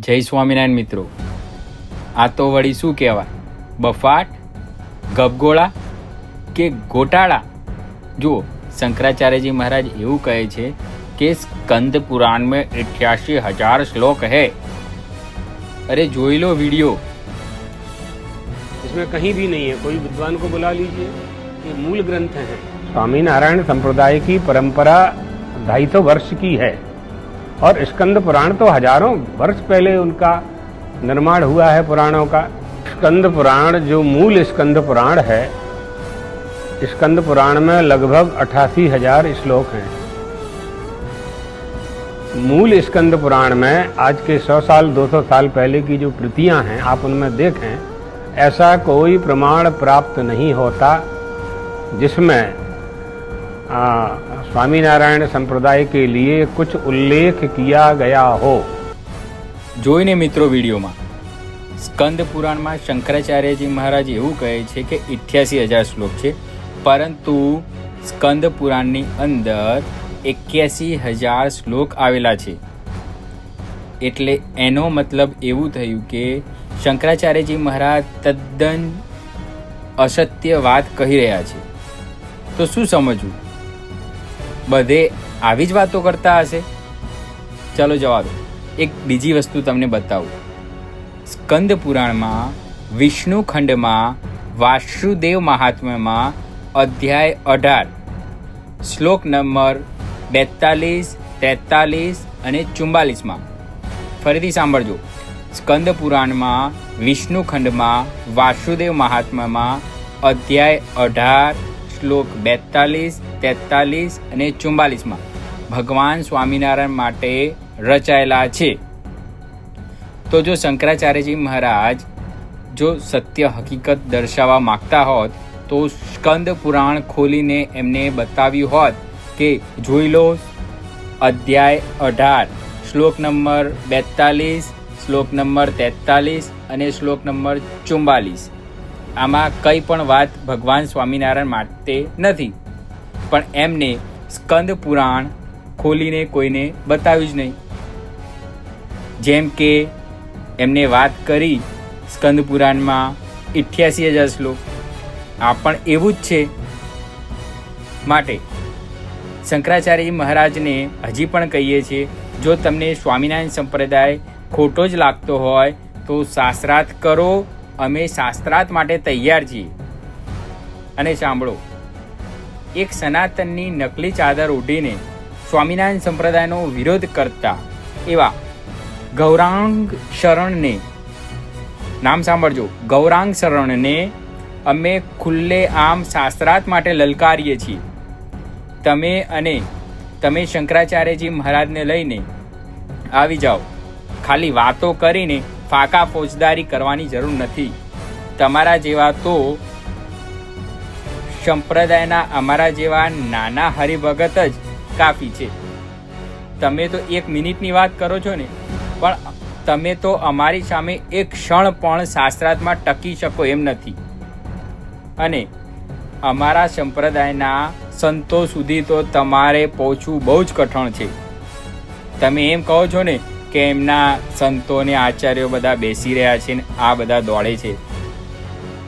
જય સ્વામિનારાયણ મિત્રો આ તો વળી શું કહેવાય બફાટ ગબગોળા કે ગોટાળા જુઓ શંકરાચાર્યજી મહારાજ એવું કહે છે કે સ્કંદ પુરાણ મેં અઠ્યાસી હજાર શ્લોક હૈ અરે જોઈ લો વિડીયો इसमें कहीं भी नहीं है कोई विद्वान को बुला लीजिए ये मूल ग्रंथ है स्वामी नारायण संप्रदाय की परंपरा ढाई सौ वर्ष की है और स्कंद पुराण तो हज़ारों वर्ष पहले उनका निर्माण हुआ है पुराणों का। स्कंद पुराण जो मूल स्कंद पुराण है, स्कंद पुराण में लगभग अठासी हज़ार श्लोक हैं। मूल स्कंद पुराण में आज के सौ साल, दो सौ साल पहले की जो कृतियाँ हैं, आप उनमें देखें, ऐसा कोई प्रमाण प्राप्त नहीं होता जिसमें स्वामीनारायण संप्रदाय के लिए कुछ उल्लेख किया गया हो જોઈને મિત્રો વિડીયોમાં સ્કંદ પુરાણમાં શંકરાચાર્યજી મહારાજ એવું કહે છે કે ઇઠ્યાસી હજાર શ્લોક છે પરંતુ સ્કંદ પુરાણની અંદર એક્યાસી હજાર શ્લોક આવેલા છે એટલે એનો મતલબ એવું થયું કે શંકરાચાર્યજી મહારાજ તદ્દન અસત્ય વાત કહી રહ્યા છે તો શું સમજવું બધે આવી જ વાતો કરતા હશે? ચાલો જવા દો એક બીજી વસ્તુ તમને બતાવું. સ્કંદ પુરાણમાં, વિષ્ણુ ખંડમાં, વાસુદેવ મહાત્મ્યમાં અધ્યાય અઢાર, શ્લોક નંબર બેતાલીસ, તેતાલીસ અને ચુમ્બાલીસમાં ફરીથી સાંભળજો. સ્કંદ પુરાણમાં, વિષ્ણુ ખંડમાં, વાસુદેવ મહાત્મામાં અધ્યાય અઢાર શ્લોક બેતાલીસ, તેતાલીસ અને ચુમ્બાલીસમાં ભગવાન સ્વામિનારાયણ માટે રચાયેલા છે. તો જો શંકરાચાર્યજી મહારાજ જો સત્ય હકીકત દર્શાવવા માંગતા હોત, તો સ્કંદ પુરાણ ખોલીને એમને બતાવ્યું હોત કે જોઈ લો, અધ્યાય અઢાર, શ્લોક નંબર બેતાલીસ, શ્લોક નંબર તેતાલીસ અને શ્લોક નંબર ચુમ્બાલીસ આમાં કંઈ પણ વાત ભગવાન સ્વામિનારાયણ માટે નથી. પણ એમને સ્કંદ પુરાણ ખોલીને કોઈને બતાવ્યું જ નહીં. જેમ કે એમને વાત કરી સ્કંદ પુરાણમાં ઇઠ્યાસી હજાર શ્લોક. આ પણ એવું જ છે. માટે શંકરાચાર્ય મહારાજને હજી પણ કહીએ છીએ, જો તમને સ્વામિનારાયણ સંપ્રદાય ખોટો જ લાગતો હોય, તો શાસ્ત્રાર્થ કરો અમે શાસ્ત્રાર્થ માટે તૈયાર છીએ. અને સાંભળો, એક સનાતનની નકલી ચાદર ઓઢીને સ્વામિનારાયણ સંપ્રદાયનો વિરોધ કરતા એવા ગૌરાંગ શરણને, નામ સાંભળજો, ગૌરાંગ શરણને અમે ખુલ્લે આમ શાસ્ત્રાર્થ માટે લલકારીએ છીએ. તમે અને તમે શંકરાચાર્યજી મહારાજને લઈને આવી જાઓ, ખાલી વાતો કરીને ફાકા ફોજદારી કરવાની જરૂર નથી. તમારા જેવા તો સંપ્રદાયના અમારા જેવા નાના હરિભગત જ કાફી છે. તમે તો એક મિનિટની વાત કરો છો ને, પણ તમે તો અમારી સામે એક ક્ષણ પણ શાસ્ત્રાર્થમાં ટકી શકો એમ નથી. અને અમારા સંપ્રદાયના સંતો સુધી તો તમારે પહોંચવું બહુ જ કઠણ છે. તમે એમ કહો છો ને કે એમના સંતો ને આચાર્યો બધા બેસી રહ્યા છે ને આ બધા દોડે છે.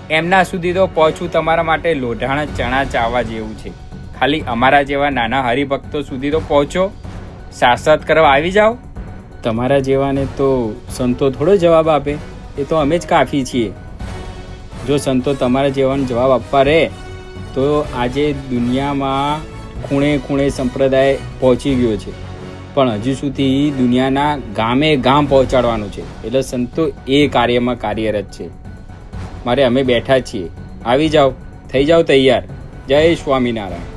એમના સુધી તો પહોંચવું તમારા માટે લોઢાણા ચણા ચાવવા જેવું છે. ખાલી અમારા જેવા નાના હરિભક્તો સુધી તો પહોંચો. શાસ્ત્રાર્થ કરવા આવી જાઓ. તમારા જેવાને તો સંતો થોડો જવાબ આપે, એ તો અમે જ કાફી છીએ. જો સંતો તમારા જેવાનો જવાબ આપવા રહે, તો આજે દુનિયામાં ખૂણે ખૂણે સંપ્રદાય પહોંચી ગયો છે. પણ હજુ સુધી દુનિયાના ગામે ગામ પહોંચાડવાનું છે. એટલે સંતો એ કાર્યમાં કાર્યરત છે. મારે અમે બેઠા છીએ. આવી જાઓ. થઈ જાઓ તૈયાર. જય સ્વામિનારાયણ.